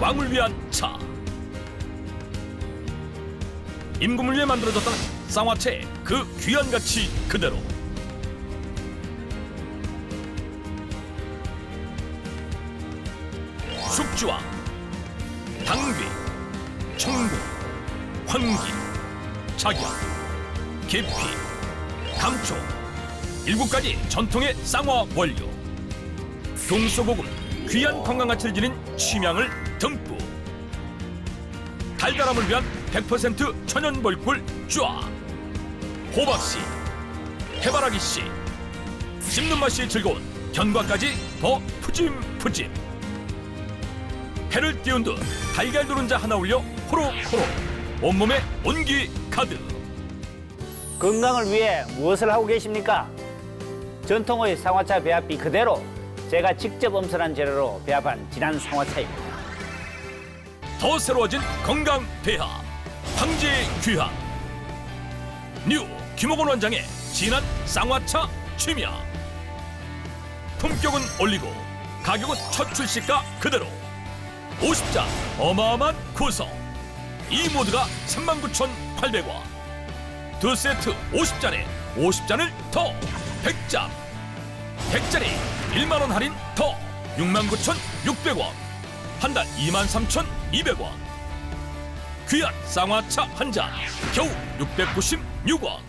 왕을 위한 차. 임금을 위해 만들어졌던 쌍화차의 그 귀한 가치 그대로. 숙주와 당귀, 청국, 황기, 작약, 계피, 감초 일곱 가지 전통의 쌍화 원료. 동서고금 귀한 건강 가치를 지닌 취향을 듬뿍. 달달함을 위한 100% 천연 벌꿀 쫙. 호박씨, 해바라기씨, 씹는 맛이 즐거운 견과까지 더 푸짐푸짐. 해를 띄운 듯 달걀 노른자 하나 올려 호로호로 온몸에 온기 가득. 건강을 위해 무엇을 하고 계십니까? 전통의 상화차 배합비 그대로 제가 직접 엄선한 재료로 배합한 진한 상화차입니다. 더 새로워진 건강 배합 황제의 귀한 뉴 김호곤 원장의 진한 쌍화차 취향 품격은 올리고 가격은 첫 출시가 그대로. 50잔 어마어마한 구성. 이 모두가 39,800원. 두 세트 50잔에 50잔을 더. 100잔 100잔이 1만원 할인 더. 69,600원. 한 달 23,200원. 귀한 쌍화차 한 잔 겨우 696원.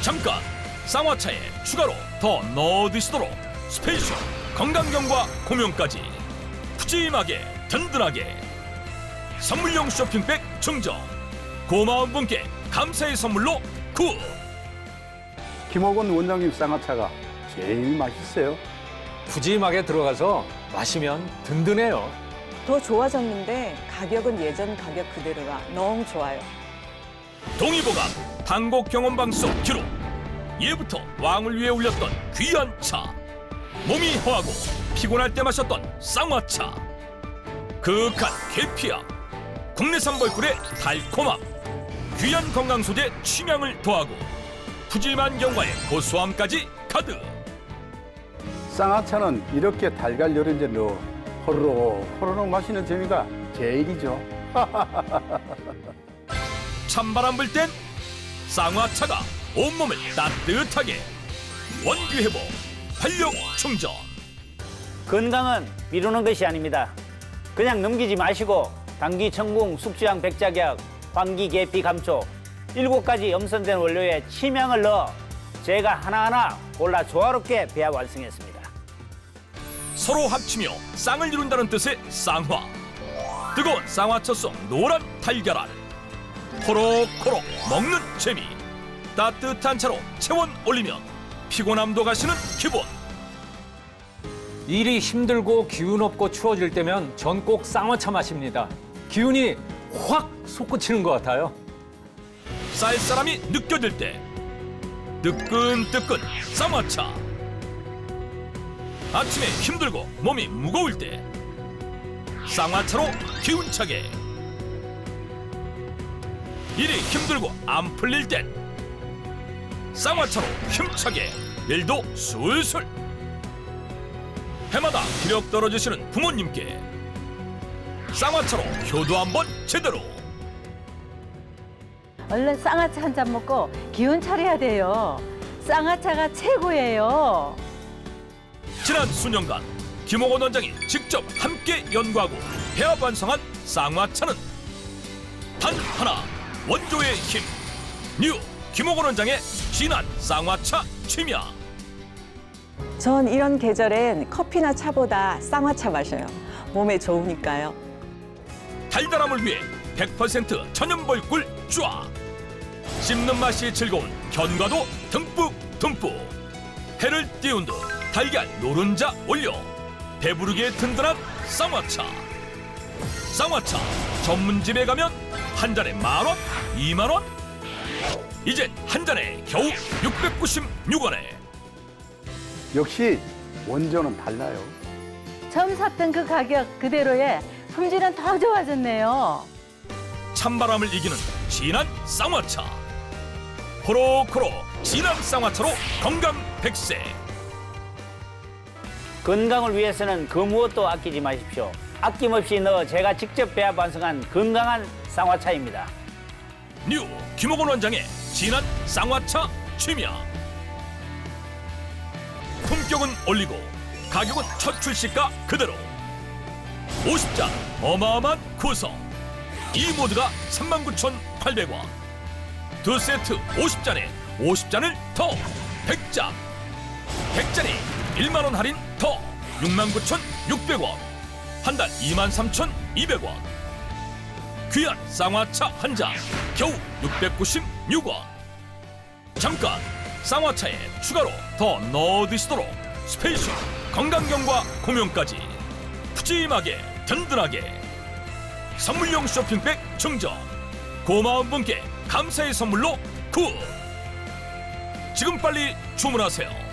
잠깐 쌍화차에 추가로 더 넣어 드시도록 스페셜 건강경과 고명까지 푸짐하게 든든하게 선물용 쇼핑백 증정 고마운 분께 감사의 선물로 굿 김호건 원장님 쌍화차가 제일 맛있어요. 푸짐하게 들어가서 마시면 든든해요. 더 좋아졌는데 가격은 예전 가격 그대로라 너무 좋아요. 동의보감 당곡 경험 방 송 기록. 예부터 왕을 위해 올렸던 귀한 차. 몸이 허하고 피곤할 때 마셨던 쌍화차. 그윽한 계피향 국내산 벌꿀의 달콤함. 귀한 건강 소재 취향을 더하고 푸짐한 경과의 고소함까지 가득. 쌍화차는 이렇게 달걀 요렌제 넣어 호로록 호로록 마시는 재미가 제일이죠. 찬바람 불 땐 쌍화차가 온몸을 따뜻하게 원기 회복 활력 충전 건강은 미루는 것이 아닙니다. 그냥 넘기지 마시고 당귀, 청궁, 숙주향, 백작약, 황기, 계피, 감초 일곱 가지 염선된 원료에 침향을 넣어 제가 하나하나 골라 조화롭게 배합 완성했습니다. 서로 합치며 쌍을 이룬다는 뜻의 쌍화. 뜨거운 쌍화차 속 노란 달걀알. 호록호록 먹는 재미. 따뜻한 차로 체온 올리면 피곤함도 가시는 기분. 일이 힘들고 기운 없고 추워질 때면 전 꼭 쌍화차 마십니다. 기운이 확 솟구치는 것 같아요. 쌀쌀함이 느껴질 때. 뜨끈뜨끈 쌍화차 아침에 힘들고 몸이 무거울 때. 쌍화차로 기운차게. 일이 힘들고 안 풀릴 땐. 쌍화차로 힘차게 일도 술술. 해마다 기력 떨어지시는 부모님께 쌍화차로 효도 한번 제대로. 얼른 쌍화차 한 잔 먹고 기운 차려야 돼요. 쌍화차가 최고예요. 지난 수년간 김홍원 원장이 직접 함께 연구하고 배합 완성한 쌍화차는 단 하나 원조의 힘. 뉴 김홍원 원장의 진한 쌍화차 취향. 전 이런 계절엔 커피나 차보다 쌍화차 마셔요. 몸에 좋으니까요. 달달함을 위해 100% 천연벌 꿀 쫙. 씹는 맛이 즐거운 견과도 듬뿍 듬뿍. 해를 띄운 듯 달걀 노른자 올려 배부르게 든든한 쌍화차. 쌍화차 전문집에 가면 한 잔에 만 원, 이만 원. 이젠 한 잔에 겨우 696원에 역시 원조는 달라요. 처음 샀던 그 가격 그대로에 품질은 더 좋아졌네요. 찬바람을 이기는 진한 쌍화차. 호로호로 진한 쌍화차로 건강 백세. 건강을 위해서는 그 무엇도 아끼지 마십시오. 아낌없이 넣어 제가 직접 배합 완성한 건강한 쌍화차입니다. 뉴 김호곤 원장의 진한 쌍화차 취향 품격은 올리고 가격은 첫 출시가 그대로. 50잔 어마어마한 구성. 이 모드가 39,800원. 두 세트 50잔에 50잔을 더. 100잔 100잔이 1만원 할인 더 69,600원. 한 달 23,200원. 귀한 쌍화차 한 잔 겨우 696원. 잠깐 쌍화차에 추가로 더 넣어 드시도록 스페셜 건강경과 공용까지 푸짐하게 든든하게. 선물용 쇼핑백 증정. 고마운 분께 감사의 선물로 굿 지금 빨리 주문하세요